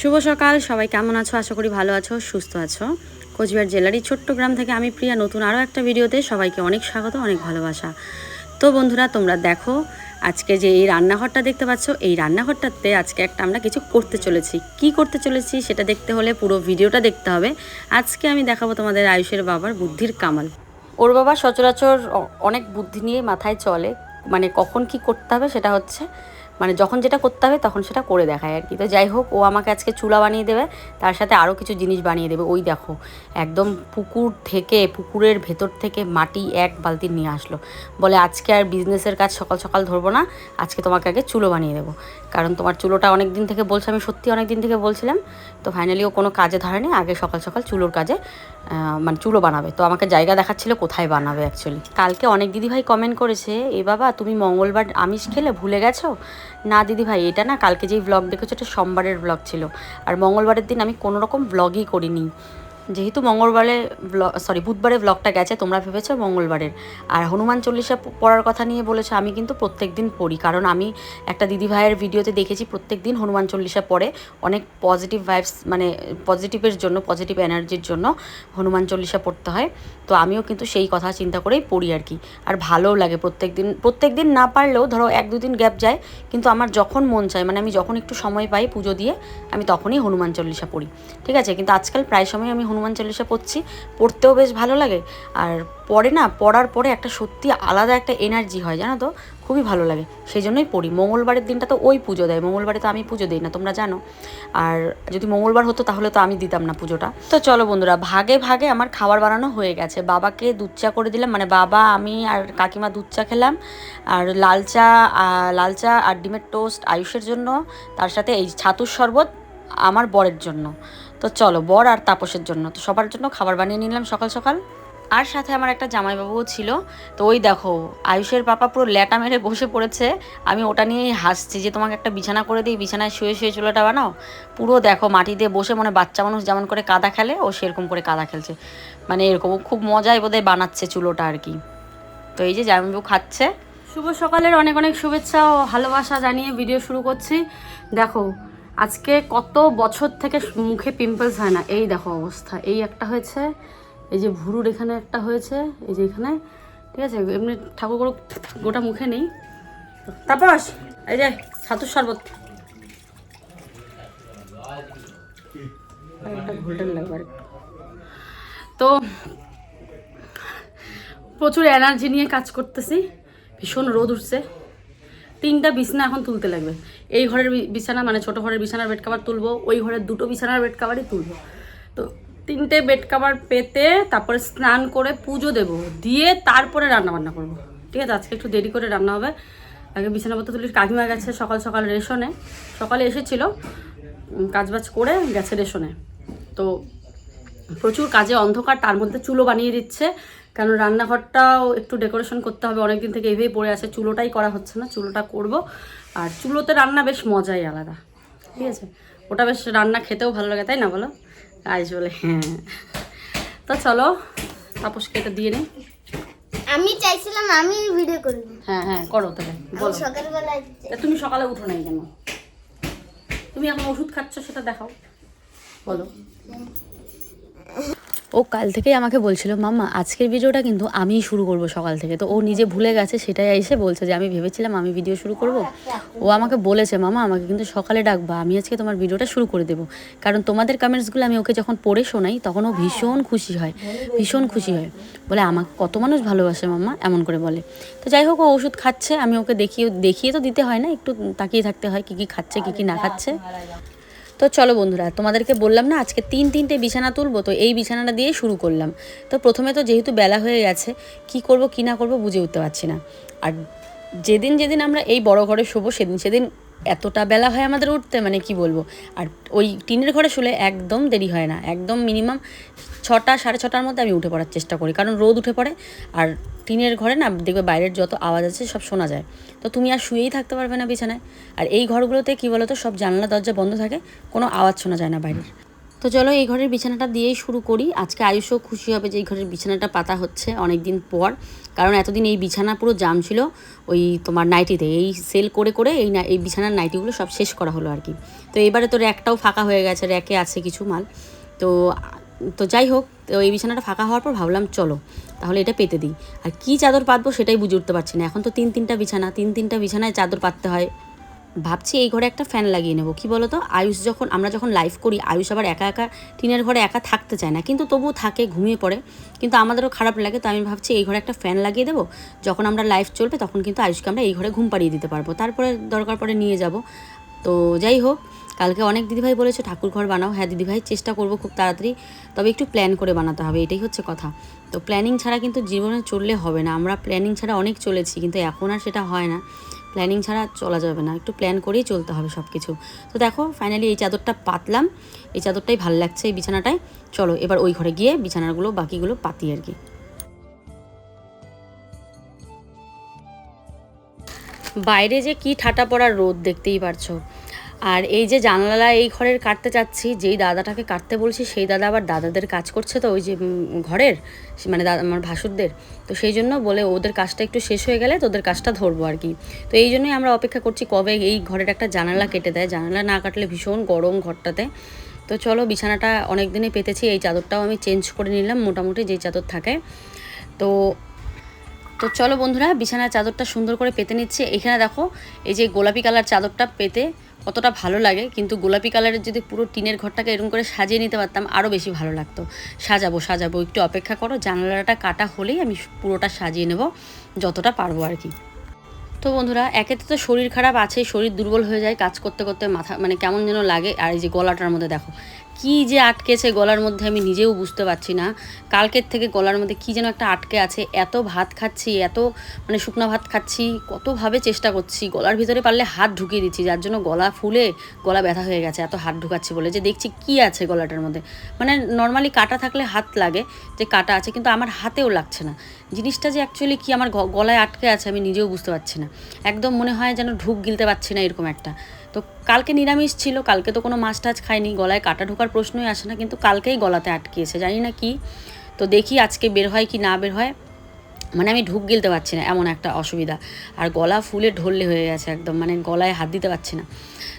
শুভ সকাল, সবাই কেমন আছো? আশা করি ভালো আছো, সুস্থ আছো। কোচবিহার জেলারই ছোট্ট গ্রাম থেকে আমি প্রিয়া, নতুন আরও একটা ভিডিওতে সবাইকে অনেক স্বাগত, অনেক ভালোবাসা। তো বন্ধুরা, তোমরা দেখো, আজকে যে এই রান্নাঘরটা দেখতে পাচ্ছ, এই রান্নাঘরটাতে আজকে একটা আমরা কিছু করতে চলেছি। কি করতে চলেছি সেটা দেখতে হলে পুরো ভিডিওটা দেখতে হবে। আজকে আমি দেখাবো তোমাদের আয়ুষের বাবার বুদ্ধির কামাল। ওর বাবা সচরাচর অনেক বুদ্ধি নিয়ে মাথায় চলে। মানে কখন কি করতে হবে সেটা হচ্ছে মানে যখন যেটা করতে হবে তখন সেটা করে দেখায় আর কি। তো যাই হোক, ও আমাকে আজকে চুলা বানিয়ে দেবে, তার সাথে আরও কিছু জিনিস বানিয়ে দেবে। ওই দেখো, একদম পুকুর থেকে, পুকুরের ভেতর থেকে মাটি এক বালতি নিয়ে আসলো। বলে, আজকে আর বিজনেসের কাজ সকাল সকাল ধরবো না, আজকে তোমাকে আগে চুলো বানিয়ে দেবো। কারণ তোমার চুলোটা অনেক দিন থেকে বলছে, আমি সত্যি অনেক দিন থেকে বলছিলাম, তো ফাইনালি ও কোনো কাজে ধরেনি, আগে সকাল সকাল চুলোর কাজে মানে চুলো বানাবে। তো আমাকে জায়গা দেখাচ্ছিল কোথায় বানাবে অ্যাকচুয়ালি কালকে অনেক দিদিভাই কমেন্ট করেছে, এ বাবা, তুমি মঙ্গলবার আমিষ খেলে ভুলে গেছো? না দিদিভাই, এটা না, কালকে যেই ব্লগ দেখেছ, এটা সোমবারের ব্লগ ছিল। আর মঙ্গলবারের দিন আমি কোনো রকম ব্লগই করিনি। যেহেতু মঙ্গলবারে সরি বুধবারে ব্লগটা গেছে, তোমরা ভেবেছো মঙ্গলবারের। আর হনুমান চল্লিশা পড়ার কথা নিয়ে বলেছে, আমি কিন্তু প্রত্যেক দিন পড়ি, কারণ আমি একটা দিদি ভাইয়ের ভিডিওতে দেখেছি প্রত্যেক দিন হনুমান চল্লিশা পড়ে, অনেক পজিটিভ ভাইবস মানে পজিটিভের জন্য পজিটিভ এনার্জির জন্য হনুমান চল্লিশা পড়তে হয়। তো আমিও কিন্তু সেই কথা চিন্তা করেই পড়ি আর কি। আর ভালোও লাগে প্রত্যেক দিন প্রত্যেক দিন না পারলেও ধরো এক দুদিন গ্যাপ যায়, কিন্তু আমার যখন মন চায় মানে আমি যখন একটু সময় পাই পুজো দিয়ে, আমি তখনই হনুমান চল্লিশা পড়ি। ঠিক আছে, কিন্তু আজকাল প্রায় সময় আমি হনুমান চল্লিশা পড়ছি, পড়তেও বেশ ভালো লাগে। আর পড়ে না, পড়ার পরে একটা সত্যি আলাদা একটা এনার্জি হয়, জানো তো? খুবই ভালো লাগে। সেই জন্যই পড়ি। মঙ্গলবারের দিনটা তো ওই পুজো দেয়। মঙ্গলবারে তো আমি পুজো দিই না, তোমরা জানো। আর যদি মঙ্গলবার হতো তাহলে তো আমি দিতাম না পুজোটা। তো চলো বন্ধুরা, ভাগে ভাগে আমার খাবার বানানো হয়ে গেছে। বাবাকে দুধ চা করে দিলাম। মানে বাবা, আমি আর কাকিমা দুধ চা খেলাম। আর লাল চা লাল চা আর ডিমের টোস্ট আয়ুষের জন্য, তার সাথে এই ছাতুর শরবত আমার বরের জন্য। তো চলো, বর আর তাপসের জন্য। তো সবার জন্য খাবার বানিয়ে নিলাম সকাল সকাল। আর সাথে আমার একটা জামাইবাবুও ছিল। তো ওই দেখো, আয়ুষের পাপা পুরো ল্যাটা মেরে বসে পড়েছে। আমি ওটা নিয়েই হাসছি যে, তোমাকে একটা বিছানা করে দিই, বিছানায় শুয়ে শুয়ে চুলাটা বানাও। পুরো দেখো, মাটি দিয়ে বসে মনে বাচ্চা মানুষ যেমন করে কাদা খেলে, ও সেরকম করে কাদা খেলছে। মানে এরকম খুব মজায় বোধহয় বানাচ্ছে চুলোটা আর কি। তো এই যে জামাইবাবু খাচ্ছে। শুভ সকালের অনেক অনেক শুভেচ্ছা ও ভালোবাসা জানিয়ে ভিডিও শুরু করছি। দেখো আজকে কত বছর থেকে মুখে পিম্পলস হয় না? এই দেখো অবস্থা। এই একটা হয়েছে, এই যে ভুরুর এখানে একটা হয়েছে, এই যে এখানে, ঠিক আছে? এমনি ঠাকুর গোটা মুখে নেই। তাপস, এই যে ছাতুর শরবত। তো প্রচুর এনার্জি নিয়ে কাজ করতেছি। ভীষণ রোদ উঠছে। তিনটা বিছানা এখন তুলতে লাগবে। এই ঘরের বিছানা মানে ছোট ঘরের বিছানার বেড কাভার তুলবো, ওই ঘরের দুটো বিছানার বেড কাভারই তুলবো। তো তিনটে বেড কাভার পেতে তারপরে স্নান করে পুজো দেব, দিয়ে তারপরে রান্না বান্না করব। ঠিক আছে, আজকে একটু দেরি করে রান্না হবে। আগে বিছানাপত্র তুলি, কাকিমা গেছে সকাল সকাল রেশনে। সকালে এসেছিল কাজবাজ করে গেছে রেশনে। তো প্রচুর কাজে অন্ধকার, তার মধ্যে চুলো বানিয়ে দিচ্ছে। কারণ রান্নাঘরটাও একটু ডেকোরেশন করতে হবে অনেকদিন থেকে এভাবেই পড়ে আছে। চুলোটাই করা হচ্ছে না চুলোটা করব। আর চুলোতে রান্না বেশ মজাই আলাদা ঠিক আছে? ওটা বেশ রান্না খেতেও ভালো লাগে তাই না বলো? আইস বলে হ্যাঁ। তো চলো তাপসকে এটা দিয়ে নিই। আমি চাইছিলাম আমি ভিডিও করব। হ্যাঁ হ্যাঁ করো তাহলে বলো। সকালবেলা তুমি সকালে উঠো নাই কেন? তুমি এখন ওষুধ খাচ্ছ সেটা দেখাও। বলো। ও কাল থেকেই আমাকে বলছিল, মাম্মা, আজকের ভিডিওটা কিন্তু আমিই শুরু করব সকাল থেকে। তো ও নিজে ভুলে গেছে, সেটাই এসে বলছে যে, আমি ভেবেছিলাম আমি ভিডিও শুরু করব। ও আমাকে বলেছে মামা আমাকে কিন্তু সকালে ডাকবা, আমি আজকে তোমার ভিডিওটা শুরু করে দেবো। কারণ তোমাদের কমেন্টসগুলো আমি ওকে যখন পড়ে শোনাই, তখন ও ভীষণ খুশি হয়, ভীষণ খুশি হয়। বলে, আমাকে কত মানুষ ভালোবাসে, মাম্মা, এমন করে বলে। তো যাই হোক, ও ওষুধ খাচ্ছে, আমি ওকে দেখিয়ে দেখিয়ে তো দিতে হয় না, একটু তাকিয়ে থাকতে হয় কী কী খাচ্ছে, কী কী না খাচ্ছে। তো চলো বন্ধুরা, তোমাদেরকে বললাম না, আজকে তিন তিনটে বিছানা তুলবো, তো এই বিছানাটা দিয়ে শুরু করলাম। তো প্রথমে তো যেহেতু বেলা হয়ে গেছে, কি করব, কি না করব বুঝে উঠতে পারছি না। আর যেদিন যেদিন আমরা এই বড় ঘরে শোবো, সেদিন সেদিন এতটা বেলা হয় আমাদের উঠতে মানে কি বলব? আর ওই টিনের ঘরে শুলে একদম দেরি হয় না। একদম মিনিমাম ছটা, সাড়ে ছটার মধ্যে আমি উঠে পড়ার চেষ্টা করি। কারণ রোদ উঠে পড়ে, আর টিনের ঘরে না দেখবে বাইরের যত আওয়াজ আছে সব শোনা যায়। তো তুমি আর শুয়েই থাকতে পারবে না বিছানায়। আর এই ঘরগুলোতে কী বলো তো সব জানলা, দরজা বন্ধ থাকে, কোনো আওয়াজ শোনা যায় না বাইরের। তো চলো এই ঘরের বিছানাটা দিয়েই শুরু করি। আজকে আয়ুষও খুশি হবে যে এই ঘরের বিছানাটা পাতা হচ্ছে অনেক দিন পর। কারণ এতদিন এই বিছানা পুরো জাম ছিল, ওই তোমার নাইটিতে। এই সেল করে করে এই এই বিছানার নাইটিগুলো সব শেষ করা হলো আর কি। তো এবারে তো র্যাকটাও ফাঁকা হয়ে গেছে, র্যাকে আছে কিছু মাল। তো তো যাই হোক, তো এই বিছানাটা ফাঁকা হওয়ার পর ভাবলাম চলো, তাহলে এটা পেতে দিই। আর কী চাদর পাতবো সেটাই বুঝে উঠতে পারছি না। এখন তো তিন তিনটা বিছানা, তিন তিনটা বিছানায় চাদর পাততে হয়। ভাবছি এই ঘরে একটা ফ্যান লাগিয়ে নেব। কী বলো তো আয়ুষ যখন, আমরা যখন লাইভ করি, আয়ুষ আবার একা একা, টিনের ঘরে একা থাকতে চায় না। কিন্তু তবুও থাকে, ঘুমিয়ে পড়ে। কিন্তু আমাদেরও খারাপ লাগে, তো আমি ভাবছি এই ঘরে একটা ফ্যান লাগিয়ে দেবো। যখন আমরা লাইভ চলবে, তখন কিন্তু আয়ুষকে আমরা এই ঘরে ঘুম পাড়িয়ে দিতে পারব। তারপরে দরকার পড়ে নিয়ে যাব। তো যাই হোক, কালকে অনেক দিদিভাই বলেছে, ঠাকুর ঘর বানাও। হ্যাঁ দিদিভাই চেষ্টা করব খুব তাড়াতাড়ি, তবে একটু প্ল্যান করে বানাতে হবে, এটাই হচ্ছে কথা। তো প্ল্যানিং ছাড়া কিন্তু জীবনে চললে হবে না। আমরা প্ল্যানিং ছাড়া অনেক চলেছি, কিন্তু এখন আর সেটা হয় না। প্ল্যানিং ছাড়া চলা যাবে না। একটু প্ল্যান করেই চলতে হবে সব কিছু তো দেখো ফাইনালি এই চাদরটা পাতলাম। এই চাদরটাই ভালো লাগছে এই বিছানাটায়। চলো, এবার ওই ঘরে গিয়ে বিছানাগুলো, বাকিগুলো পাতি আর কি। বাইরে যে কি ঠাটা পড়ার রোদ দেখতেই পারছ। আর এই যে জানলা এই ঘরের কাটতে চাচ্ছি, যেই দাদাটাকে কাটতে বলছি, সেই দাদা আবার দাদাদের কাজ করছে তো, ওই যে ঘরের মানে দাদা, আমার ভাসুরদের। তো সেই জন্য বলে ওদের কাজটা একটু শেষ হয়ে গেলে তোদের কাজটা ধরবো আর কি। তো এই জন্যই আমরা অপেক্ষা করছি কবে এই ঘরের একটা জানালা কেটে দেয়। জানালা না কাটলে ভীষণ গরম ঘরটাতে। তো চলো, বিছানাটা অনেক দিনে পেতেছি, এই চাদরটাও আমি চেঞ্জ করে নিলাম, মোটামুটি যেই চাদর থাকে। তো তো চলো বন্ধুরা, বিছানার চাদরটা সুন্দর করে পেতে নিচ্ছে। এখানে দেখো, এই যে গোলাপি কালার চাদরটা পেতে কতটা ভালো লাগে, কিন্তু গোলাপি কালারের যদি পুরো টিনের ঘরটাকে এরকম করে সাজিয়ে নিতে পারতাম আরও বেশি ভালো লাগতো। সাজাবো সাজাবো, একটু অপেক্ষা করো, জানালাটা কাটা হলেই আমি পুরোটা সাজিয়ে নেব, যতটা পারব আর কি। তো বন্ধুরা একেতে তো শরীর খারাপ আছে শরীর দুর্বল হয়ে যায়, কাজ করতে করতে মাথা মানে কেমন যেন লাগে, আর এই যে গলাটার মধ্যে দেখো কি যে আটকেছে গলার মধ্যে আমি নিজেও বুঝতে পারছি না। কালকের থেকে গলার মধ্যে কি যেন একটা আটকে আছে। এত ভাত খাচ্ছি, এত মানে শুকনো ভাত খাচ্ছি, কতভাবে চেষ্টা করছি। গলার ভিতরে পারলে হাত ঢুকিয়ে দিচ্ছি, যার জন্য গলা ফুলে গলা ব্যথা হয়ে গেছে, এত হাত ঢুকাচ্ছি বলে যে দেখছি কি আছে গলাটার মধ্যে। মানে নর্মালি কাটা থাকলে হাত লাগে যে কাটা আছে, কিন্তু আমার হাতেও লাগছে না। জিনিসটা যে অ্যাকচুয়ালি কি আমার গলায় আটকে আছে আমি নিজেও বুঝতে পারছি না। একদম মনে হয় যেন ঢুক গিলতে পারছি না এরকম একটা। তো কালকে নিরামিষ ছিল, কালকে তো কোনো মাছ টাছ খাইনি, গলায় কাটা ঢোকার প্রশ্নই আসে না, কিন্তু কালকেই গলাতে আটকিয়েছে, জানি না কি। তো দেখি আজকে বের হয় কি না বের হয়। মানে আমি ঢুক গিলতে পারছি না, এমন একটা অসুবিধা। আর গলা ফুলে ঢললে হয়ে গেছে একদম মানে গলায় হাত দিতে পারছি না।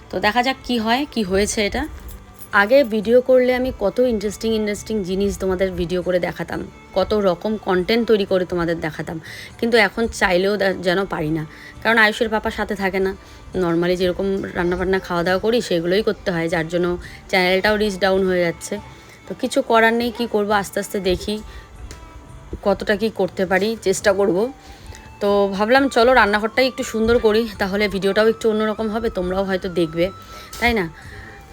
তো দেখা যাক কি হয়, কি হয়েছে এটা। আগে ভিডিও করলে আমি কত ইন্টারেস্টিং ইন্টারেস্টিং জিনিস তোমাদের ভিডিও করে দেখাতাম। কত রকম কন্টেন্ট তৈরি করে তোমাদের দেখাতাম। কিন্তু এখন চাইলেও যেন পারি না। কারণ আয়ুষের পাপা সাথে থাকে না। নর্মালি যেরকম রান্নাবান্না খাওয়া দাওয়া করি, সেগুলোই করতে হয়। যার জন্য চ্যানেলটাও রিচ ডাউন হয়ে যাচ্ছে। তো কিছু করার নেই, কী করব? আস্তে আস্তে দেখি কতটা কি করতে পারি, চেষ্টা করব। তো ভাবলাম, চলো রান্নাঘরটাই একটু সুন্দর করি। তাহলে ভিডিওটাও একটু অন্যরকম হবে, তোমরাও হয়তো দেখবে। তাই না?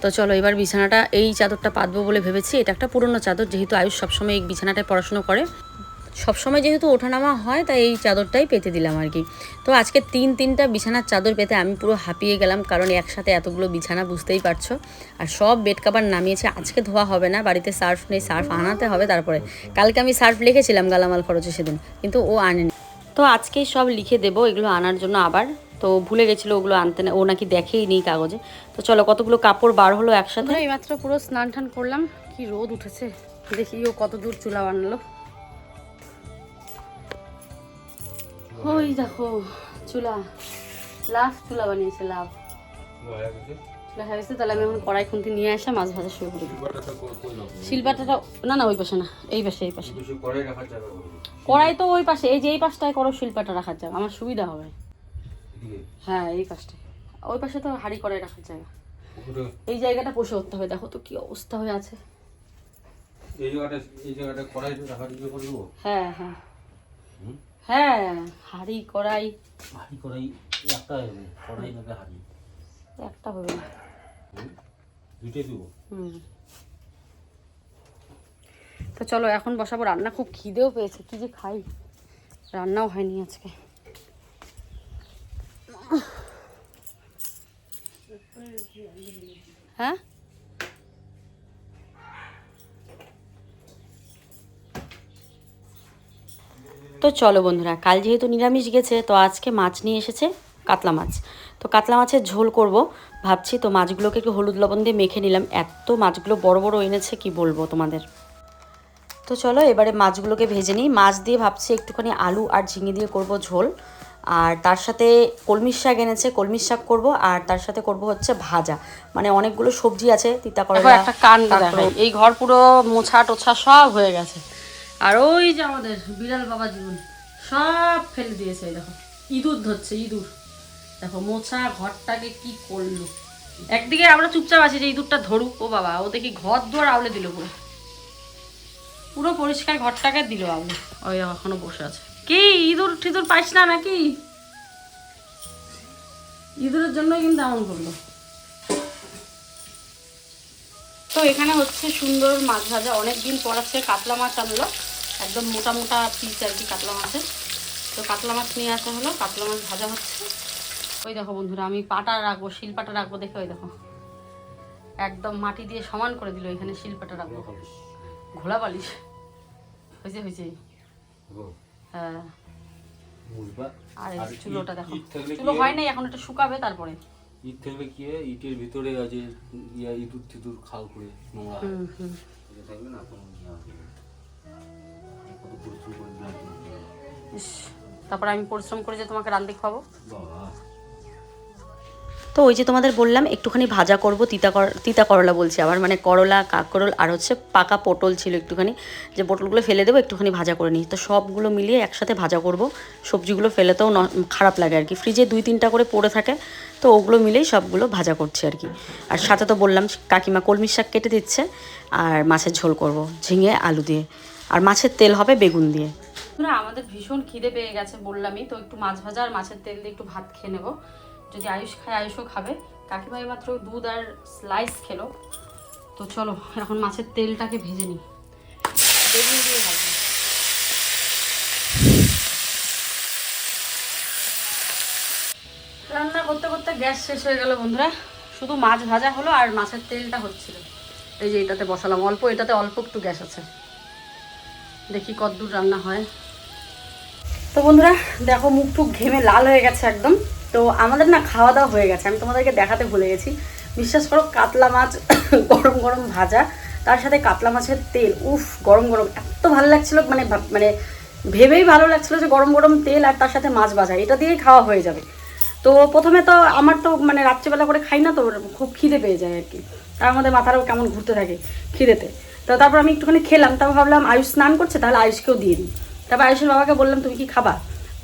তো চলো এবার বিছানাটা, এই চাদরটা পাতবো বলে ভেবেছি। এটা একটা পুরনো চাদর, যেহেতু আয়ুষ সবসময় এই বিছানাটায় পড়াশুনো করে। সবসময় যেহেতু ওঠানামা হয়, তাই এই চাদরটাই পেতে দিলাম আর কি। তো আজকে তিন তিনটা বিছানার চাদর পেতে আমি পুরো হাঁপিয়ে গেলাম, কারণ একসাথে এতগুলো বিছানা বুঝতেই পারছ। আর সব বেড কাভার নামিয়েছে, আজকে ধোয়া হবে না, বাড়িতে সার্ফ নেই, সার্ফ আনাতে হবে তারপরে। কালকে আমি সার্ফ লিখেছিলাম গালামাল খরচে সেদিন, কিন্তু ও আনেনি। তো আজকেই সব লিখে দেবো, এগুলো আনার জন্য আবার। তো ভুলে গেছিল ওগুলো আনতে না ও নাকি দেখেই নেই কাগজে। তো চলো কতগুলো কাপড় বার হলো একসাথে? এইমাত্র পুরো স্নান টান করলাম কি রোদ উঠেছে। দেখি ও কত দূর চুলা বানালো। ওই দেখো চুলা। লাভ চুলা বানিয়েছে লাভ। চুলা হয়ে গেছে? তাহলে আমি এখন কড়াই খুন্তি নিয়ে আসা মাছ ভাজা শুরু করি। শিলপাটাটা না না ওই পাশে না এই পাশে এই পাশে। কড়াই তো ওই পাশে এই যে এই পাশটায় করো শিল্পাটা রাখার জায়গা আমার সুবিধা হবে। হ্যাঁ এই পাশটায়। ওই পাশে তো হাড়ি কড়াই রাখার জায়গা। এই জায়গাটা বসে উঠতে হবে। দেখো তো কি অবস্থা হয়ে আছে। এই জায়গাটা এই জায়গাটা কড়াই রাখার ইয়ে করে দেবো? হ্যাঁ হ্যাঁ। হ্যাঁ হাড়ি কড়াই হাঁড়ি কড়াই একটা হবে কড়াই নাকি হাঁড়ি। একটা হবে না। দুইটাই দেবো? হুম। তো চলো এখন বসাবো। রান্না খুব খিদেও পেয়েছে। কি যে খাই? রান্নাও হয়নি আজকে। হ্যাঁ? তো চলো বন্ধুরা, কাল যেহেতু নিরামিষ গেছে, তো আজকে মাছ নিয়ে এসেছে কাতলা মাছ। তো কাতলা মাছের ঝোল করব। ভাবছি তো মাছগুলোকে একটু হলুদ লবণ দিয়ে মেখে নিলাম। এত মাছগুলো বড় বড় এনেছে, কি বলব তোমাদের? তো চলো, এবারে মাছগুলোকে ভেজে নিই। মাছ দিয়ে ভাবছি একটুখানি আলু আর ঝিঙে দিয়ে করব ঝোল। আর তার সাথে কলমির শাক এনেছে কলমির শাক করব আর তার সাথে করব হচ্ছে ভাজা। মানে অনেকগুলো সবজি আছে তিতা করলা একটা কাণ্ড দেখাই। এই ঘর পুরো মোছা টোছা সব হয়ে গেছে। আর ওই যে আমাদের বিড়াল বাবা জীবন সব ফেলে দিয়েছে এই দেখো। ইঁদুর ধরছে ইঁদুর। দেখো মোছা ঘরটাকে কি করল। একদিকে আমরা চুপচাপ আছি যে ইঁদুরটা ধরুক ও বাবা ও দেখি ঘর দুয়ার আউলে দিল পুরো। পুরো পরিষ্কার ঘরটাকে দিল আউলে। ওই এখনও বসে আছে। কি ইঁদুর টিঁদুর পাইস না নাকি? ইঁদুরের জন্যই কিন্তু এমন করল। তো এখানে হচ্ছে সুন্দর মাছ ভাজা। অনেক দিন পর আছে কাতলা মাছ আনলো। একদম মোটা মোটা পিস আর কি কাতলা মাছের। তো কাতলা মাছ নিয়ে আসা হলো। কাতলা মাছ ভাজা হচ্ছে। ওই দেখো বন্ধুরা আমি পাটা রাখব শিল পাটা রাখব দেখে ওই দেখো। একদম মাটি দিয়ে সমান করে দিল এখানে শিল পাটা রাখব। ঘোলা বালিশ। হয়েছে হয়েছে। হ্যাঁ আর এই আর চুলোটা দেখো। ইট চুলো হয় নাই এখন এটা শুকাবে তারপরে। ইট থাকবে কি ইটের ভিতরে আছে ইয়া ইঁদুর খাল করে নোংরা। হুম হুম। এটা থাকলে না কোনো ইয়ে তারপরে আমি পরিশ্রম করে যে তোমাকে রান্না খাব বাবা। তো ওই যে তোমাদের বললাম, একটুখানি ভাজা করব, তিতা কর- তিতা করলা বলছি আবার মানে করলা, কাকরোল আর হচ্ছে পাকা পটল ছিল একটুখানি। যে পটলগুলো ফেলে দেবো, একটুখানি ভাজা করে নিই। তো সবগুলো মিলিয়ে একসাথে ভাজা করব। সবজিগুলো ফেলেতেও খারাপ লাগে আর কি। ফ্রিজে দুই তিনটা করে পড়ে থাকে, তো ওগুলো মিলেই সবগুলো ভাজা করছি আর কি। আর সাথে তো বললাম, কাকিমা কলমির শাক কেটে দিচ্ছে, আর মাছের ঝোল করব, ঝিঙে, আলু দিয়ে। আর মাছের তেল হবে বেগুন দিয়ে। আমাদের ভীষণ খিদে পেয়ে গেছে বললামই, তো একটু মাছ ভাজা আর মাছের তেল দিয়ে একটু ভাত খেয়ে নেব। যদি আয়ুষ খায়, আয়ুষও খাবে। কাকিমা মাত্র দুধ আর স্লাইস খেলো। তো চলো, এখন মাছের তেলটাকে ভেজে নিই। বেগুন দিয়ে ভাজবো। রান্না করতে করতে গ্যাস শেষ হয়ে গেল বন্ধুরা। শুধু মাছ ভাজা হলো আর মাছের তেলটা হচ্ছিল। এই যে এটাতে বসালাম। অল্প, এটাতে অল্প একটু গ্যাস আছে। দেখি কতদূর রান্না হয়। তো বন্ধুরা, দেখো মুখ টুক ঘেমে লাল হয়ে গেছে একদম। তো আমাদের না খাওয়া দাওয়া হয়ে গেছে। আমি তোমাদেরকে দেখাতে ভুলে গেছি। বিশ্বাস করো, কাতলা মাছ, গরম গরম ভাজা, তার সাথে কাতলা মাছের তেল। উফ, গরম গরম। এত ভালো লাগছিল মানে মানে ভেবেই ভালো লাগছিল যে গরম গরম তেল আর তার সাথে মাছ ভাজা। এটা দিয়েই খাওয়া হয়ে যাবে। তো প্রথমে তো আমার তো মানে রাত্রিবেলা করে খাই না তো, খুব খিদে পেয়ে যায় আর কি। তার মধ্যে মাথাটাও কেমন ঘুরতে থাকে খিদেতে। তো তারপর আমি একটুখানি খেলাম, তারপর ভাবলাম আয়ুষ স্নান করছে, তাহলে আয়ুষকেও দিয়ে দিই। তারপর আয়ুষের বাবাকে বললাম, তুমি কি খাবা?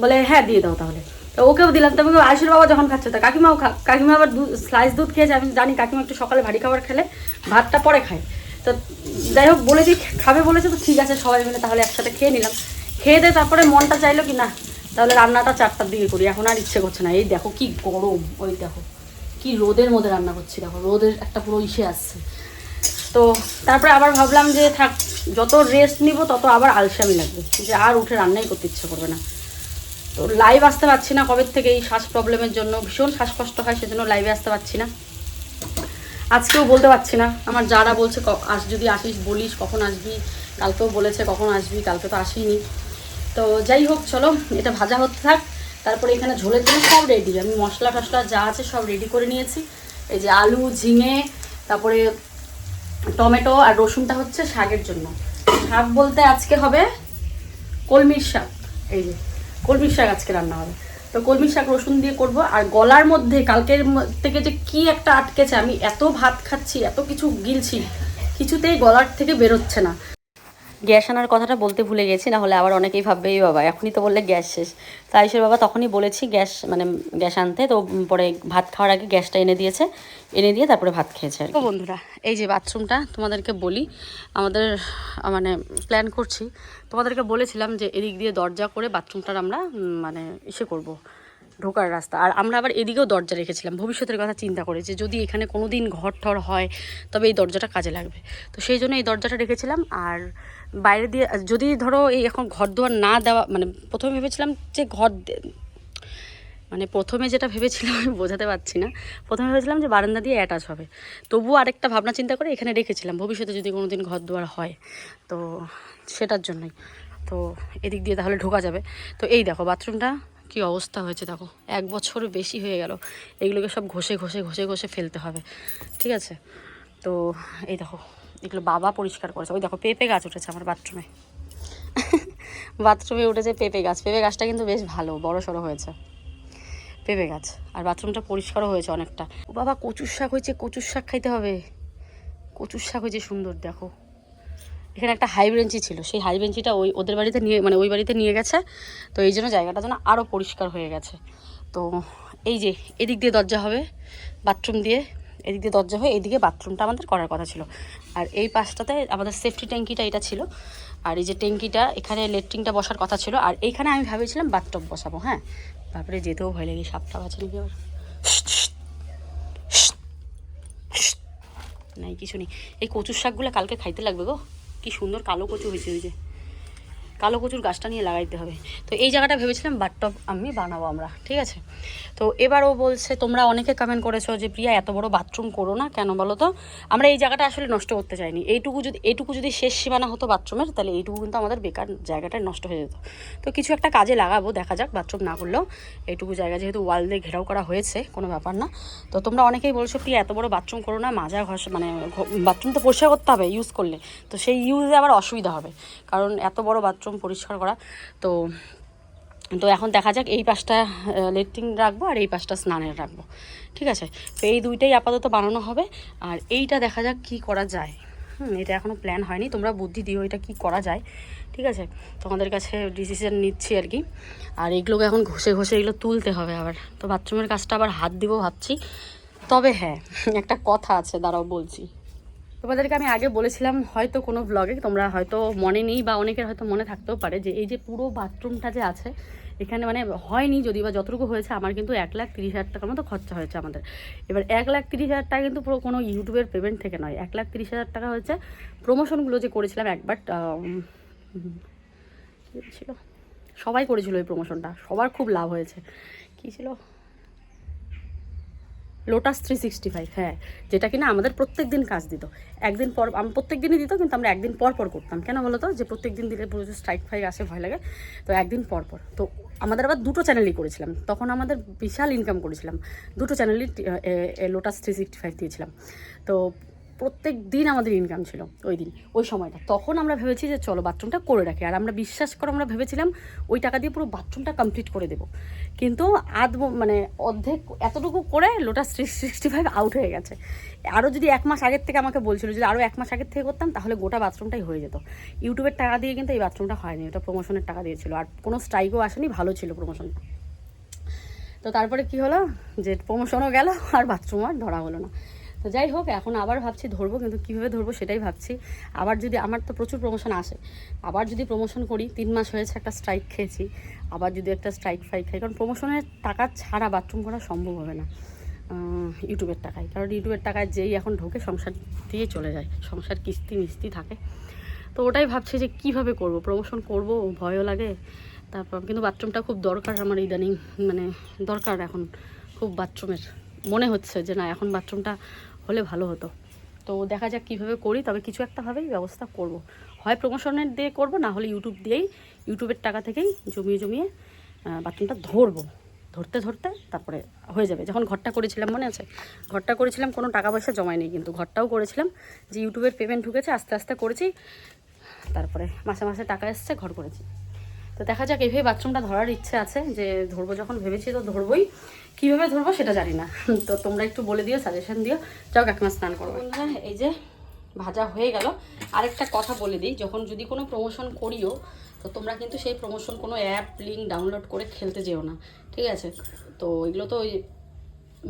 বলে হ্যাঁ দিয়ে দাও তাহলে। তো ওকেও দিলাম তবে আয়ুষের বাবা যখন খাচ্ছে, তা কাকিমাও খা, কাকিমা আবার দুধ স্লাইস দুধ খেয়েছে, আমি জানি কাকিমা একটু সকালে ভারী খাবার খেলে, ভাতটা পরে খায়। তো যাই হোক বলেছি খাবে বলেছে, তো ঠিক আছে, সবাই মিলে তাহলে একসাথে খেয়ে নিলাম। খেয়ে দিয়ে তারপরে মনটা চাইলো কি, না, তাহলে রান্নাটা চারটার দিকে করি, এখন আর ইচ্ছে করছে না। এই দেখো কি গরম, ওই দেখো, কি রোদের মধ্যে রান্না করছি, দেখো, রোদের একটা পুরো ইসে আসছে। তো তারপরে আবার ভাবলাম যে, থাক, যত রেস্ট নিব, তত আবার আলসামি লাগবে, যে আর উঠে রান্নাই করতে ইচ্ছে করবে না। তো লাইভ আসতে পারছি না কবে থেকে এই শ্বাস প্রবলেমের জন্য। ভীষণ শ্বাসকষ্ট হয়, সেজন্য লাইভে আসতে পারছি না। আজকেও বলতে পারছি না। আমার যারা বলছে আস যদি আসিস বলিস, কখন আসবি? কালকেও বলেছে, কখন আসবি? কালকে তো আসিনি তো যাই হোক, চলো, এটা ভাজা হতে থাক। তারপরে এখানে ঝোলের জন্য সব রেডি আমি মশলা টশলা যা আছে সব রেডি করে নিয়েছি। এই যে আলু, ঝিঙে, তারপরে টমেটো আর রসুনটা হচ্ছে শাকের জন্য। শাক বলতে আজকে হবে কলমির শাক। এই যে কলমির শাক আজকে রান্না হবে। তো কলমির শাক রসুন দিয়ে করব, আর গলার মধ্যে কালকের থেকে যে কি একটা আটকেছে, আমি এত ভাত খাচ্ছি, এত কিছু গিলছি, কিছুতেই গলার থেকে বেরোচ্ছে না। গ্যাস আনার কথাটা বলতে ভুলে গেছি না হলে আবার অনেকেই ভাববে, এই বাবা, এখনই তো বললে গ্যাস শেষ। তো আয়ুষের বাবা তখনই বলেছি গ্যাস মানে গ্যাস আনতে, তো পরে ভাত খাওয়ার আগে গ্যাসটা এনে দিয়েছে, এনে দিয়ে তারপরে ভাত খেয়েছে আর বন্ধুরা, এই যে বাথরুমটা, তোমাদেরকে বলি, আমাদের মানে প্ল্যান করছি, তোমাদেরকে বলেছিলাম যে এদিক দিয়ে দরজা করে বাথরুমটার আমরা মানে ইসে করব, ঢোকার রাস্তা। আর আমরা আবার এদিকেও দরজা রেখেছিলাম, ভবিষ্যতের কথা চিন্তা করে যে যদি এখানে কোনো দিন ঘর ঠর হয়, তবে এই দরজাটা কাজে লাগবে। তো সেই জন্য এই দরজাটা রেখেছিলাম, আর বাইরে দিয়ে, যদি ধরো এই এখন ঘর দুয়ার না দেওয়া মানে প্রথমে ভেবেছিলাম যে ঘর মানে প্রথমে যেটা ভেবেছিলাম, আমি বোঝাতে পারছি না। প্রথমে ভেবেছিলাম যে বারান্দা দিয়ে অ্যাটাচ হবে। তবুও আরেকটা ভাবনা চিন্তা করে এখানে রেখেছিলাম, ভবিষ্যতে যদি কোনো দিন ঘর দুয়ার হয়। তো সেটার জন্যই। তো এদিক দিয়ে তাহলে ঢোকা যাবে। তো এই দেখো, বাথরুমটা কি অবস্থা হয়েছে দেখো। এক বছর বেশি হয়ে গেল। এগুলোকে সব ঘষে ঘষে ঘষে ঘষে ফেলতে হবে। ঠিক আছে? তো এই দেখো এগুলো বাবা পরিষ্কার করেছে। ওই দেখো, পেঁপে গাছ উঠেছে আমার বাথরুমে বাথরুমে উঠেছে পেঁপে গাছ। পেঁপে গাছটা কিন্তু বেশ ভালো, বড় সড়ো হয়েছে। পেঁপে গাছ। আর বাথরুমটা পরিষ্কারও হয়েছে অনেকটা। ও বাবা, কচুর শাক হয়েছে, কচুর শাক খাইতে হবে। কচুর শাক হয়েছে সুন্দর, দেখো। এখানে একটা হাই বেঞ্চি ছিল। সেই হাই বেঞ্চিটা ওই, ওদের বাড়িতে নিয়ে মানে ওই বাড়িতে নিয়ে গেছে। তো এই জন্য জায়গাটা যেন আরও পরিষ্কার হয়ে গেছে। তো এই যে, এদিক দিয়ে দরজা হবে বাথরুম দিয়ে। এদিক দিয়ে দরজা হয়ে এদিকে বাথরুমটা আমাদের করার কথা ছিল। আর এই পাশটাতে আমাদের সেফটি ট্যাঙ্কিটা এটা ছিল। আর এই যে ট্যাঙ্কিটা, এখানে লেট্রিনটা বসার কথা ছিল। আর এইখানে আমি ভেবেছিলাম বাথটব বসাবো হ্যাঁ? তারপরে যেতেও ভয় লাগে সাপটা আছে নাকি আবার নাই, কিছু নেই। এই কচুর শাকগুলো কালকে খাইতে লাগবে গো। কি সুন্দর কালো কচু হয়েছে, ওই যে। কালো কচুর গাছটা নিয়ে লাগাইতে হবে। তো এই জায়গাটা ভেবেছিলাম বাথটব আমি বানাবো আমরা, ঠিক আছে? তো এবার ও বলছে, তোমরা অনেকে কমেন্ট করেছ যে, প্রিয়া, এত বড় বাথরুম করো না কেন বলো তো? আমরা এই জায়গাটা আসলে নষ্ট করতে চাইনি। এইটুকু যদি এইটুকু যদি শেষ সীমানা হতো বাথরুমের তাহলে এইটুকু কিন্তু আমাদের বেকার জায়গাটা নষ্ট হয়ে যেত। তো কিছু একটা কাজে লাগাবো, দেখা যাক বাথরুম না করলেও। এইটুকু জায়গা যেহেতু ওয়াল দিয়ে ঘেরাও করা হয়েছে, কোনো ব্যাপার না। তো তোমরা অনেকেই বলছো, প্রিয়া, এত বড় বাথরুম করো না, মাজা ঘষ মানে বাথরুম তো পরিষ্কার করতে হবে ইউজ করলে। তো সেই ইউজে আবার অসুবিধা হবে। কারণ এত বড় বাথরুম পরিষ্কার করা। তো তো এখন দেখা যাক, এই পাশটা লেট্রিন রাখব আর এই পাশটা স্নানের রাখব। ঠিক আছে? তো এই দুইটাই আপাতত বানানো হবে। আর এইটা দেখা যাক কি করা যায়। হুম, এটা এখনও প্ল্যান হয়নি। তোমরা বুদ্ধি দিও এটা কি করা যায়। ঠিক আছে? তোমাদের কাছে ডিসিশন নিচ্ছি আর কি। আর এগুলোকে এখন ঘষে ঘষে এগুলো তুলতে হবে আবার। তো বাথরুমের কাজটা আবার হাত দিব ভাবছি। তবে হ্যাঁ একটা কথা আছে, দাঁড়াও বলছি। তোমাদেরকে আমি আগে বলেছিলাম, হয়তো কোনো ব্লগে তোমরা হয়তো মনে নেই বা অনেকের হয়তো মনে থাকতেও পারে যে এই যে পুরো বাথরুমটা যে আছে, এখানে মানে হয়নি যদি বা যতটুকু হয়েছে, আমার কিন্তু এক লাখ তিরিশ হাজার টাকার মতো খরচা হয়েছে আমাদের। এবার এক লাখ তিরিশ হাজার টাকা কিন্তু পুরো কোনো ইউটিউবের পেমেন্ট থেকে নয়, এক লাখ তিরিশ হাজার টাকা হয়েছে প্রমোশনগুলো যে করেছিলাম একবার কী ছিল? সবাই করেছিল ওই প্রমোশনটা সবার খুব লাভ হয়েছে। কী ছিল? লোটাস থ্রি সিক্সটি ফাইভ হ্যাঁ যেটা কিনা আমাদের প্রত্যেক দিন কাজ দিত। একদিন পর, আমি প্রত্যেক দিনই দিত, কিন্তু আমরা একদিন পর পর করতাম। কেন বলো তো যে প্রত্যেক দিন দিলে পুরো স্ট্রাইক ফাইক আসে, ভয় লাগে, তো একদিন পর পর। তো আমাদের আবার দুটো চ্যানেলই করেছিলাম। তখন আমাদের বিশাল ইনকাম করেছিলাম। দুটো চ্যানেলই লোটাস থ্রি সিক্সটি ফাইভ দিয়েছিলাম। তো প্রত্যেক দিন আমাদের ইনকাম ছিল ওই দিন, ওই সময়টা। তখন আমরা ভেবেছি যে চলো বাথরুমটা করে রাখি। আর আমরা বিশ্বাস করে, আমরা ভেবেছিলাম ওই টাকা দিয়ে পুরো বাথরুমটা কমপ্লিট করে দেবো। কিন্তু আধ মানে অর্ধেক এতটুকু করে লোটাস সিক্সটি ফাইভ আউট হয়ে গেছে। আরও যদি এক মাস আগের থেকে আমাকে বলছিল, যদি আরও এক মাস আগের থেকে করতাম, তাহলে গোটা বাথরুমটাই হয়ে যেত। ইউটিউবের টাকা দিয়ে কিন্তু এই বাথরুমটা হয়নি, ওটা প্রমোশনের টাকা দিয়েছিল আর কোনো স্ট্রাইকও আসেনি, ভালো ছিল প্রমোশন তো তারপরে কি হলো? যে প্রমোশনও গেল, আর বাথরুম আর ধরা হলো না। তো যাই হোক, এখন আবার ভাবছি ধরবো, কিন্তু কীভাবে ধরবো সেটাই ভাবছি। আবার যদি আমার তো প্রচুর প্রমোশন আসে। আবার যদি প্রমোশন করি, তিন মাস হয়েছে একটা স্ট্রাইক খেয়েছি। আবার যদি একটা স্ট্রাইক ফাইক খাই, কারণ প্রমোশনের টাকা ছাড়া বাথরুম করা সম্ভব হবে না ইউটিউবের টাকায়। কারণ ইউটিউবের টাকায় যেই এখন ঢোকে, সংসার দিয়ে চলে যায়। সংসার কিস্তি মিস্তি থাকে। তো ওটাই ভাবছি যে কীভাবে করব? প্রমোশন করব, ভয়ও লাগে। তারপর কিন্তু বাথরুমটা খুব দরকার আমার ইদানিং মানে দরকার এখন, খুব বাথরুমের মনে হচ্ছে যে না, এখন বাথরুমটা হলে ভালো হতো। তো দেখা যাক কীভাবে করি, তবে কিছু একটাভাবেই ব্যবস্থা করব। হয় প্রমোশনের দিয়ে করব, না হলে ইউটিউব দিয়েই ইউটিউবের টাকা থেকেই জমিয়ে জমিয়ে বাথরুমটা ধরবো। ধরতে ধরতে তারপরে হয়ে যাবে। যখন ঘরটা করেছিলাম, মনে আছে? ঘরটা করেছিলাম, কোনো টাকা পয়সা জমায় নেই কিন্তু। ঘরটাও করেছিলাম, যে ইউটিউবের পেমেন্ট ঢুকেছে, আস্তে আস্তে করেছি। তারপরে মাসে মাসে টাকা এসছে, ঘর করেছি। তো দেখা যাক এইভাবে বাথরুমটা ধরার ইচ্ছে আছে যে ধরবো যখন ভেবেছি তো ধরবোই। কীভাবে ধরবো সেটা জানি না। তো তোমরা একটু বলে দিও সাজেশন দিও। যাও, কাকিমা স্নান করব এই যে ভাজা হয়ে গেল। আরেকটা কথা বলে দিই, যখন যদি কোনো প্রমোশন করিও, তো তোমরা কিন্তু সেই প্রমোশন কোনো অ্যাপ লিঙ্ক ডাউনলোড করে খেলতে যেও না। ঠিক আছে? তো এগুলো তো ওই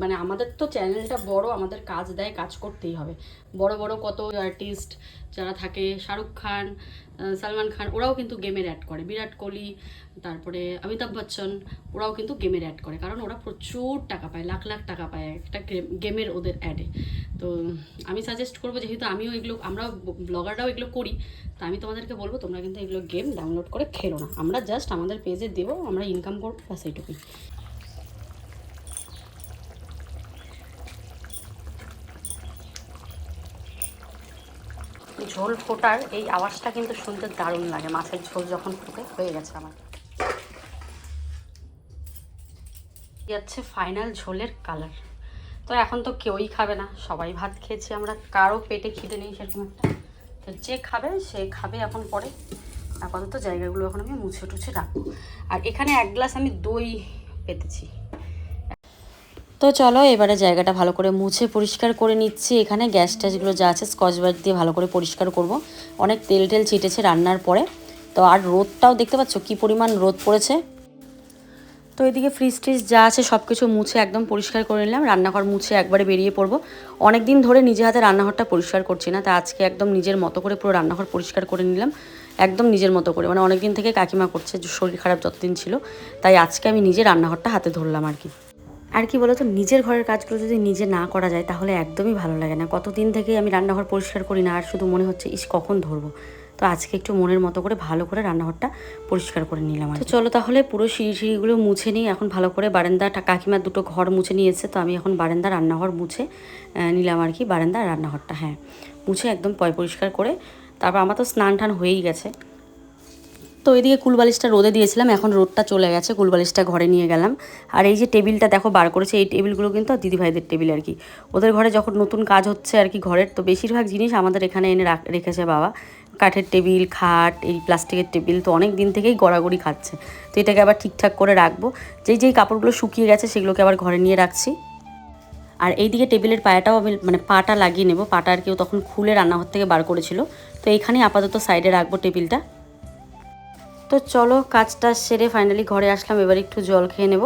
মানে আমাদের তো চ্যানেলটা বড়, আমাদের কাজ দেয়, কাজ করতেই হবে। বড় বড় কত আর্টিস্ট যারা থাকে, শাহরুখ খান সালমান খান, ওরাও কিন্তু গেমের অ্যাড করে। বিরাট কোহলি, তারপরে অমিতাভ বচ্চন, ওরাও কিন্তু গেমের অ্যাড করে। কারণ ওরা প্রচুর টাকা পায়, লাখ লাখ টাকা পায় একটা গেমের ওদের অ্যাডে তো আমি সাজেস্ট করব, যেহেতু আমিও এগুলো আমরা ব্লগাররাও এগুলো করি, তো আমি তোমাদেরকে বলব, তোমরা কিন্তু এগুলো গেম ডাউনলোড করে খেলো না। আমরা জাস্ট আমাদের পেজে দেবো, আমরা ইনকাম করব, ব্যাস এইটুকুই। ঝোল ফোটার এই আওয়াজটা কিন্তু শুনতে দারুণ লাগে। মাছের ঝোল যখন ফুটে, হয়ে গেছে আমার। যাচ্ছে ফাইনাল ঝোলের কালার তো এখন তো কেউই খাবে না, সবাই ভাত খেয়েছি আমরা। কারও পেটে খিদে নেই সেরকম একটা। তো যে খাবে, সে খাবে এখন পরে। আপাতত জায়গাগুলো এখন আমি মুছে টুছে রাখব। আর এখানে এক গ্লাস আমি দই পেতেছি। তো চলো, এবারে জায়গাটা ভালো করে মুছে পরিষ্কার করে নিচ্ছি। এখানে গ্যাস ট্যাসগুলো যা আছে, স্কচ ব্রাইট দিয়ে ভালো করে পরিষ্কার করব। অনেক তেল টেল ছিটেছে রান্নার পরে। তো আর রোদটাও দেখতে পাচ্ছ, কি পরিমাণ রোদ পড়েছে। তো এদিকে ফ্রিজ ট্রিজ যা আছে সব কিছু মুছে একদম পরিষ্কার করে নিলাম। রান্নাঘর মুছে একবারে বেরিয়ে পড়ব। অনেক দিন ধরে নিজে হাতে রান্নাঘরটা পরিষ্কার করছি না, তা আজকে একদম নিজের মতো করে পুরো রান্নাঘর পরিষ্কার করে নিলাম। একদম নিজের মতো করে। মানে অনেক দিন থেকে কাকিমা করছে, শরীর খারাপ যতদিন ছিল, তাই আজকে আমি নিজে রান্নাঘরটা হাতে ধরলাম আর কি। আর কি বলতো নিজের ঘরের কাজগুলো যদি নিজে না করা যায় তাহলে একদমই ভালো লাগে না। কতদিন থেকে আমি রান্নাঘর পরিষ্কার করি না আর শুধু মনে হচ্ছে ইস কখন ধরবো? তো আজকে একটু মনের মতো করে ভালো করে রান্নাঘরটা পরিষ্কার করে নিলাম আর তো চলো তাহলে পুরো সিঁড়ি সিঁড়িগুলো মুছে নিই। এখন ভালো করে বারান্দা কাকিমার দুটো ঘর মুছে নিয়েছে তো আমি এখন বারান্দা রান্নাঘর মুছে নিলাম আর কি বারান্দা রান্নাঘরটা হ্যাঁ। মুছে একদম পয় পরিষ্কার করে তারপর আমার তো স্নান টান হয়েই গেছে। তো এদিকে কুলবালিশটা রোদে দিয়েছিলাম, এখন রোদটা চলে গেছে, কুলবালিশটা ঘরে নিয়ে গেলাম। আর এই যে টেবিলটা দেখো বার করেছে, এই টেবিলগুলো কিন্তু দিদিভাইদের টেবিল আর কি। ওদের ঘরে যখন নতুন কাজ হচ্ছে আর কি ঘরের, তো বেশিরভাগ জিনিস আমাদের এখানে এনে রাখ- রেখেছে বাবা। কাঠের টেবিল, খাট, এই প্লাস্টিকের টেবিল, তো অনেক দিন থেকেই গড়াগড়ি খাচ্ছে। তো এটাকে আবার ঠিকঠাক করে রাখব। যেই যেই কাপড়গুলো শুকিয়ে গেছে, সেগুলোকে আবার ঘরে নিয়ে রাখছি। আর এইদিকে টেবিলের পায়াটাও আমি মানে পাটা লাগিয়ে নেব। পাটা আর কেউ তখন খুলে রান্নাঘর থেকে বার করেছিল। তো এইখানেই আপাতত সাইডে রাখব টেবিলটা। তো চলো কাজটা সেরে ফাইনালি ঘরে আসলাম। এবার একটু জল খেয়ে নেব।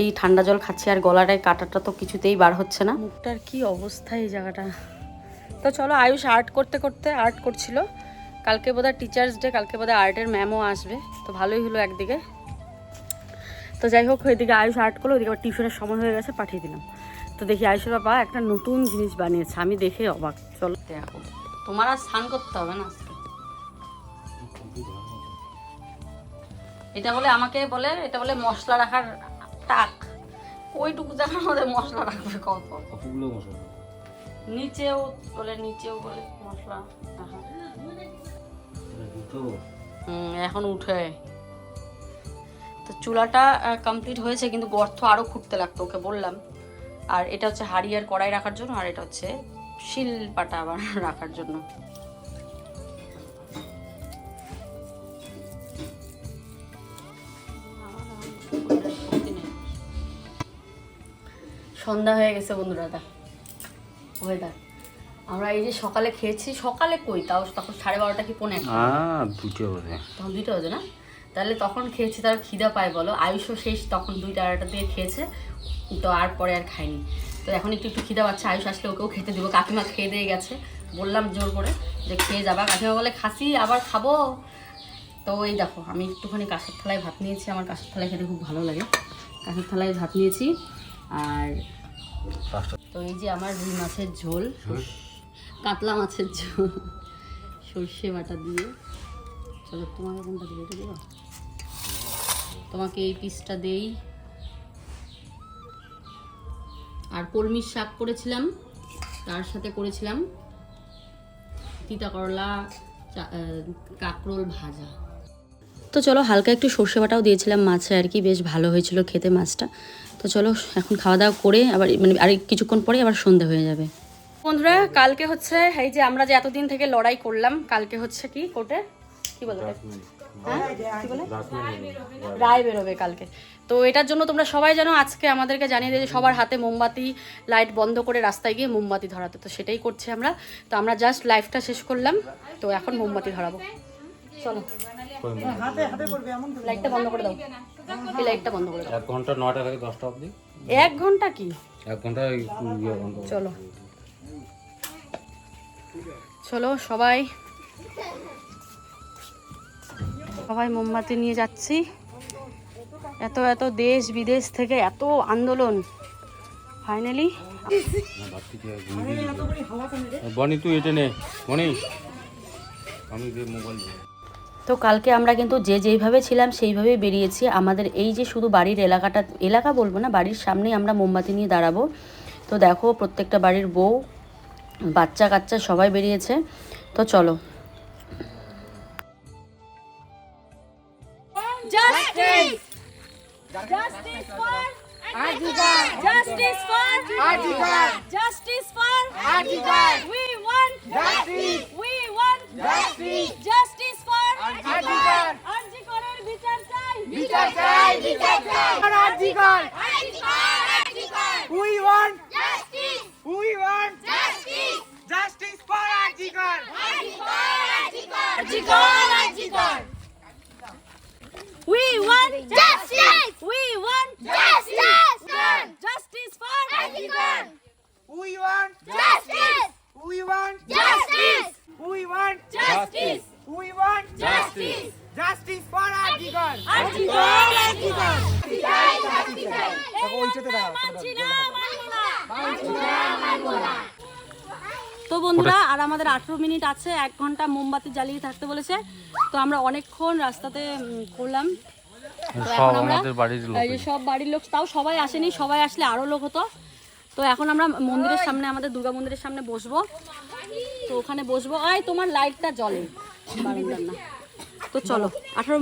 এই ঠান্ডা জল খাচ্ছি আর গলাটায় কাটাটা তো কিছুতেই বার হচ্ছে না। মুখটার কি অবস্থা এই জায়গাটা? তো চলো আয়ুষ আর্ট করতে করতে আর্ট করছিল। কালকে বোধহয় টিচার্স ডে কালকে বোধহয় আর্টের ম্যামও আসবে। তো ভালোই হলো একদিকে। তো যাই হোক ওইদিকে আয়ুষ আর্ট করল ওইদিকে আবার টিউশনের সময় হয়ে গেছে পাঠিয়ে দিলাম। তো দেখি আয়ুষের বাবা একটা নতুন জিনিস বানিয়েছে আমি দেখে অবাক। চলো। দেখো তোমার আর স্নান করতে হবে না? এটা বলে আমাকে বলে এটা বলে মশলা রাখার টাক। ওইটুকু জায়গার মধ্যে মশলা রাখবে কত কতগুলো মশলা। নিচেও বলে নিচেও বলে মশলা রাখা। এখন উঠে। তো চুলাটা কমপ্লিট হয়েছে কিন্তু গর্ত আরও খুঁটতে লাগতো ওকে বললাম। আর এটা হচ্ছে হাড়ি আর কড়াই রাখার জন্য আর এটা হচ্ছে শিল পাটা আবার রাখার জন্য। সন্ধ্যা হয়ে গেছে বন্ধুরা দা ওয়েদার আমরা এই যে সকালে খেয়েছি সকালে কই? তাও তখন সাড়ে বারোটা কি পনেরো দুটো বোধ তখন দুইটা বাজে না? তাহলে তখন খেয়েছি তার খিদা পায় বলো। আয়ুষও শেষ তখন দুইটা আড়াইটা দিয়ে খেয়েছে। তো আর পরে আর খাইনি তো এখন একটু একটু খিদা পাচ্ছে আয়ুষ আসলে ওকেও খেতে দেবো। কাকিমা খেয়ে দিয়ে গেছে। বললাম জোর করে যে খেয়ে যাবা। কাকিমা বলে খাসি আবার খাব? তো এই দেখো আমি একটুখানি কাঁচের থালায় ভাত নিয়েছি। আমার কাঁচের থালায় খেতে খুব ভালো লাগে। কাঁচের থালায় ভাত নিয়েছি। আর তো এই যে আমার রুই মাছের ঝোল কাতলা মাছের ঝোল সর্ষে বাটা দিয়ে। চলো তোমাকে কোনটা দিয়ে দেবো? তোমাকে এই পিসটা দেই। আর কলমির শাক করেছিলাম তার সাথে করেছিলাম তিতা করলা কাঁকরোল ভাজা। তো চলো হালকা একটু সর্ষে বাটাও দিয়েছিলাম মাছে আর কি বেশ ভালো হয়েছিল খেতে মাছটা। তো চলো এখন খাওয়া দাওয়া করে আবার মানে আর কিছুক্ষণ পরে আবার সন্ধে হয়ে যাবে। বন্ধুরা কালকে হচ্ছে এই যে আমরা যে এতদিন থেকে লড়াই করলাম কালকে হচ্ছে কি কোর্টে? কি বলে? হ্যাঁ? রায় বেরোবে কালকে। তো এটার জন্য তোমরা সবাই জানো আজকে আমাদেরকে জানিয়ে দিয়ে সবার হাতে মোমবাতি লাইট বন্ধ করে রাস্তায় গিয়ে মোমবাতি ধরাতে। তো সেটাই করছি আমরা। তো আমরা জাস্ট লাইফটা শেষ করলাম। তো এখন মোমবাতি ধরাবো। চলো। লাইটটা বন্ধ করে দাও। এই লাইটটা বন্ধ করে দাও। এক ঘণ্টা থেকে দশটা অবধি। এক ঘণ্টা কি? এক ঘণ্টা ইয়ে। চলো। চলো সবাই। সবাই মোমবাতি নিয়ে যাচ্ছি। এত এত দেশ বিদেশ থেকে এত আন্দোলন। ফাইনালি। বনি তুই এটা নে। বনি আমি যে মোবাইল। তো কালকে আমরা কিন্তু যে যেইভাবে ছিলাম সেইভাবেই বেরিয়েছি। আমাদের এই যে শুধু বাড়ির এলাকাটা, এলাকা বলব না, বাড়ির সামনেই আমরা মোমবাতি নিয়ে দাঁড়াবো। তো দেখো প্রত্যেকটা বাড়ির বউ, বাচ্চা কাচ্চা সবাই বেরিয়েছে। তো চলো। Justice! For Justice for We want We want Justice for আরজি করের বিচার চাই বিচার চাই বিচার চাই RG Kar we want we want justice for RG Kar RG Kar RG Kar We want Justice! We want Justice! We want Justice! We want Justice! We want Justice! Justice for RG Kar RG Kar RG Kar ওই চেতে দাও মানছি না মানবো না তো বন্ধুরা আর আমাদের আঠেরো মিনিট আছে এক ঘণ্টা মোমবাতি জ্বালিয়ে থাকতে বলেছে। তো আমরা অনেকক্ষণ রাস্তাতে করলাম সব বাড়ির লোক তাও সবাই আসেনি সবাই আসলে আরও লোক হতো। তো এখন আমরা মন্দিরের সামনে, আমাদের দুর্গা মন্দিরের সামনে বসবো। তো ওখানে বসবো। আয়, তোমার লাইটটা জ্বলে। না। তো চলো, আঠারো